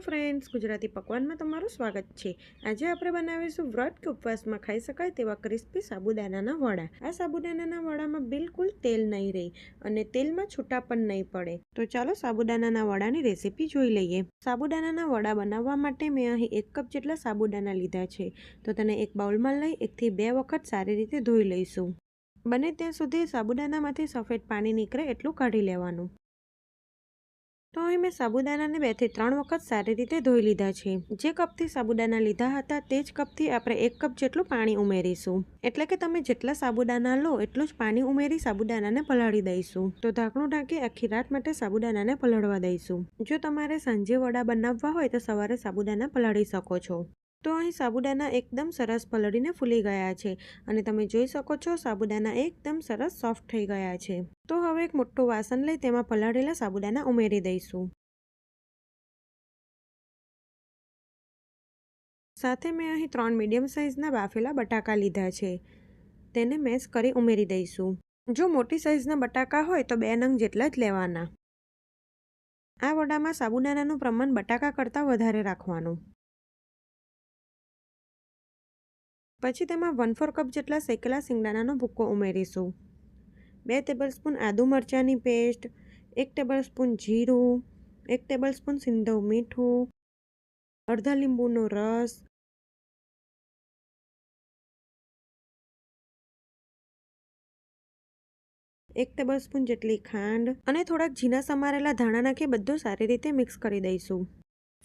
Friends, Gujarati પકવાનમાં તમારું સ્વાગત છે. આજે આપણે બનાવીશું વ્રત કે ઉપવાસમાં ખાઈ શકાય તેવા ક્રિસ્પી સાબુદાનાના વડા. આ સાબુદાનાના વડામાં બિલકુલ તેલ નહીં રહે અને તેલમાં છૂટા પણ નહીં પડે. તો ચાલો સાબુદાનાના વડાની રેસીપી જોઈ લઈએ. સાબુદાનાના વડા બનાવવા માટે મેં અહીં એક કપ જેટલા સાબુદાના લીધા છે. તો તેને એક બાઉલમાં લઈ એકથી બે વખત સારી રીતે ધોઈ લઈશું. બને ત્યાં સુધી સાબુદાનામાંથી સફેદ પાણી નીકળે એટલું કાઢી લેવાનું. તો અહીં મેં સાબુદાનાને બેથી ત્રણ વખત સારી રીતે ધોઈ લીધા છે. જે કપથી સાબુદાના લીધા હતા તે જ કપથી આપણે એક કપ જેટલું પાણી ઉમેરીશું. એટલે કે તમે જેટલા સાબુદાના લો એટલું જ પાણી ઉમેરી સાબુદાનાને પલાળી દઈશું. તો ઢાંકણું ઢાંકી આખી રાત માટે સાબુદાનાને પલાળવા દઈશું. જો તમારે સાંજે વડા બનાવવા હોય તો સવારે સાબુદાના પલાળી શકો છો. તો અહીં સાબુદાના એકદમ સરસ પલળીને ફૂલી ગયા છે અને તમે જોઈ શકો છો સાબુદાના એકદમ સરસ સોફ્ટ થઈ ગયા છે. તો હવે એક મોટું વાસણ લઈ તેમાં પલાળેલા સાબુદાના ઉમેરી દઈશું. સાથે મેં અહીં ત્રણ મીડિયમ સાઇઝના બાફેલા બટાકા લીધા છે. તેને મેશ કરી ઉમેરી દઈશું. જો મોટી સાઇઝના બટાકા હોય તો બે નંગ જેટલા જ લેવાના. આ વડામાં સાબુદાનાનું પ્રમાણ બટાકા કરતાં વધારે રાખવાનું. પછી તેમાં વન ફોર કપ જેટલા શેકેલા શિંગદાણાનો ભૂક્કો ઉમેરીશું. બે ટેબલસ્પૂન આદુ મરચાંની પેસ્ટ, એક ટેબલસ્પૂન જીરું, એક ટેબલસ્પૂન સિંધવ મીઠું, અડધા લીંબુનો રસ, એક ટેબલસ્પૂન જેટલી ખાંડ અને થોડાક ઝીણા સમારેલા ધાણા નાખી બધું સારી રીતે મિક્સ કરી દઈશું.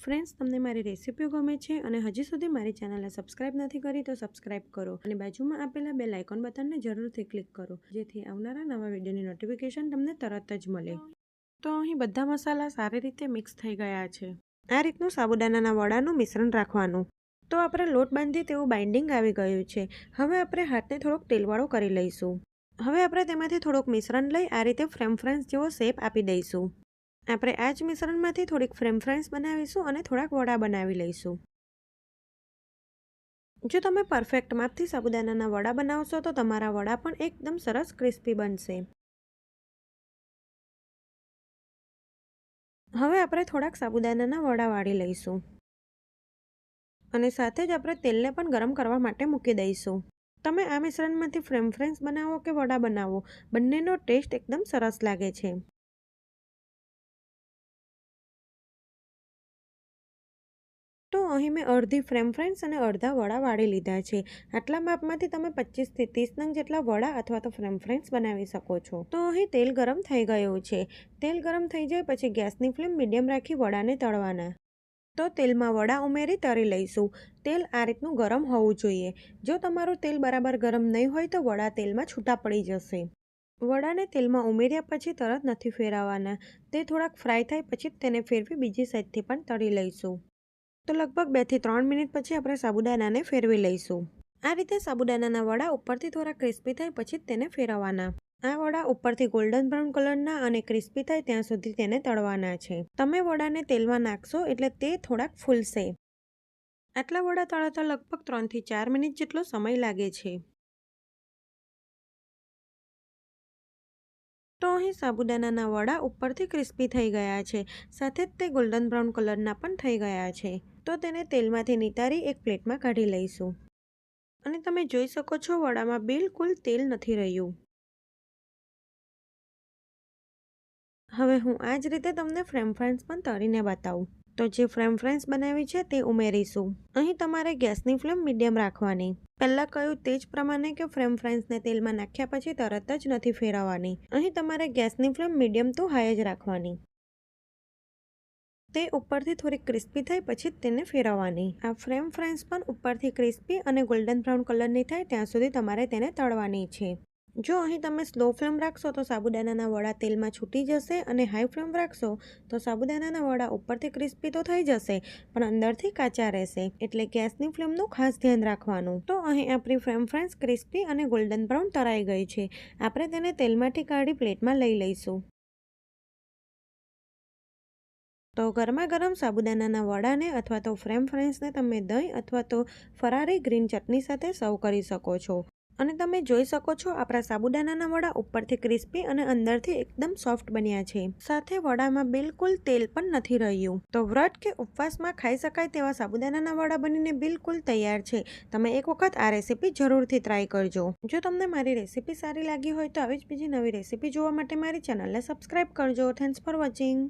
ફ્રેન્ડ્સ, તમને મારી રેસીપીઓ ગમે છે અને હજી સુધી મારી ચેનલને સબસ્ક્રાઇબ નથી કરી તો સબસ્ક્રાઇબ કરો અને બાજુમાં આપેલા બે લાઇકોન બટનને જરૂરથી ક્લિક કરો, જેથી આવનારા નવા વિડીયોની નોટિફિકેશન તમને તરત જ મળે. તો અહીં બધા મસાલા સારી રીતે મિક્સ થઈ ગયા છે. આ રીતનું સાબુદાનાના વડાનું મિશ્રણ રાખવાનું. તો આપણે લોટ બાંધી તેવું બાઇન્ડિંગ આવી ગયું છે. હવે આપણે હાથને થોડોક તેલવાળો કરી લઈશું. હવે આપણે તેમાંથી થોડુંક મિશ્રણ લઈ આ રીતે ફ્રેમ ફ્રેન્સ જેવો શેપ આપી દઈશું. આપણે આ જ મિશ્રણમાંથી થોડીક ફ્રેમ ફ્રાઈસ બનાવીશું અને થોડાક વડા બનાવી લઈશું. જો તમે પરફેક્ટ માપથી સાબુદાનાના વડા બનાવશો, તો તમારા વડા પણ એકદમ સરસ ક્રિસ્પી બનશે. હવે આપણે થોડાક સાબુદાનાના વડા વાળી લઈશું. અને સાથે જ આપણે તેલને પણ ગરમ કરવા માટે મૂકી દઈશું. તમે આ મિશ્રણમાંથી ફ્રેમ ફ્રેન્સ બનાવો કે વડા બનાવો, બંનેનો ટેસ્ટ એકદમ સરસ લાગે છે. અહીં મેં અડધી ફ્રેમ ફ્રેન્ડ્સ અને અડધા વડા વાળી લીધા છે. આટલા માપમાંથી તમે પચીસથી ત્રીસ નંગ જેટલા વડા અથવા તો ફ્રેમ ફ્રેન્ડ્સ બનાવી શકો છો. તો અહીં તેલ ગરમ થઈ ગયું છે. તેલ ગરમ થઈ જાય પછી ગેસની ફ્લેમ મીડિયમ રાખી વડાને તળવાના. તો તેલમાં વડા ઉમેરી તળી લઈશું. તેલ આ રીતનું ગરમ હોવું જોઈએ. જો તમારું તેલ બરાબર ગરમ નહીં હોય તો વડા તેલમાં છૂટા પડી જશે. વડાને તેલમાં ઉમેર્યા પછી તરત નથી ફેરવવાના. તે થોડાક ફ્રાય થાય પછી તેને ફેરવી બીજી સાઈડથી પણ તળી લઈશું. તો લગભગ બેથી ત્રણ મિનિટ પછી આપણે સાબુદાનાને ફેરવી લઈશું. આ રીતે સાબુદાનાના વડા ઉપરથી થોડા ક્રિસ્પી થાય પછી તેને ફેરવવાના. આ વડા ઉપરથી ગોલ્ડન બ્રાઉન કલરના અને ક્રિસ્પી થાય ત્યાં સુધી તેને તળવાના છે. તમે વડાને તેલમાં નાખશો એટલે તે થોડાક ફૂલશે. આટલા વડા તળાતા લગભગ ત્રણથી ચાર મિનિટ જેટલો સમય લાગે છે. તો અહીં સાબુદાનાના વડા ઉપરથી ક્રિસ્પી થઈ ગયા છે. સાથે જ તે ગોલ્ડન બ્રાઉન કલરના પણ થઈ ગયા છે. તો તેને તેલમાંથી નિતારી એક પ્લેટમાં કાઢી લઈશું. અને તમે જોઈ શકો છો વડામાં બિલકુલ તેલ નથી રહ્યું. હવે હું આ જ રીતે તમને ફ્રેમ ફ્રાઈસ પણ તળીને બતાવું. તો જે ફ્રેમ ફ્રેન્સ બનાવી છે તે ઉમેરીશું. અહીં તમારે ગેસની ફ્લેમ મીડિયમ રાખવાની. પહેલાં કહ્યું તે જ પ્રમાણે કે ફ્રેમ ફ્રાઈસને તેલમાં નાખ્યા પછી તરત જ નથી ફેરવવાની. અહીં તમારે ગેસની ફ્લેમ મીડિયમ ટુ હાઈ જ રાખવાની. તે ઉપરથી થોડી ક્રિસ્પી થાય પછી જ તેને ફેરવવાની. આ ફ્રેમ ફ્રેન્સ પણ ઉપરથી ક્રિસ્પી અને ગોલ્ડન બ્રાઉન કલરની થાય ત્યાં સુધી તમારે તેને તળવાની છે. જો અહીં તમે સ્લો ફ્લેમ રાખશો તો સાબુદાનાના વડા તેલમાં છૂટી જશે અને હાઈ ફ્લેમ રાખશો તો સાબુદાનાના વડા ઉપરથી ક્રિસ્પી તો થઈ જશે, પણ અંદરથી કાચા રહેશે. એટલે ગેસની ફ્લેમનું ખાસ ધ્યાન રાખવાનું. તો અહીં આપણી ફ્રેમ ફ્રાઈસ ક્રિસ્પી અને ગોલ્ડન બ્રાઉન તરાઈ ગઈ છે. આપણે તેને તેલમાંથી કાઢી પ્લેટમાં લઈ લઈશું. તો ગરમા ગરમ સાબુદાનાના વડાને અથવા તો ફ્રેમ ફ્રાઈસને તમે દહીં અથવા તો ફરારી ગ્રીન ચટણી સાથે સર્વ કરી શકો છો. અને તમે જોઈ શકો છો, આપણા સાબુદાનાના વડા ઉપરથી ક્રિસ્પી અને અંદરથી એકદમ સોફ્ટ બન્યા છે. સાથે વડામાં બિલકુલ તેલ પણ નથી રહ્યું. તો વ્રત કે ઉપવાસમાં ખાઈ શકાય તેવા સાબુદાનાના વડા બનીને બિલકુલ તૈયાર છે. તમે એક વખત આ રેસીપી જરૂરથી ટ્રાય કરજો. જો તમને મારી રેસીપી સારી લાગી હોય તો આવી જ બીજી નવી રેસીપી જોવા માટે મારી ચેનલને સબસ્ક્રાઇબ કરજો. Thanks for watching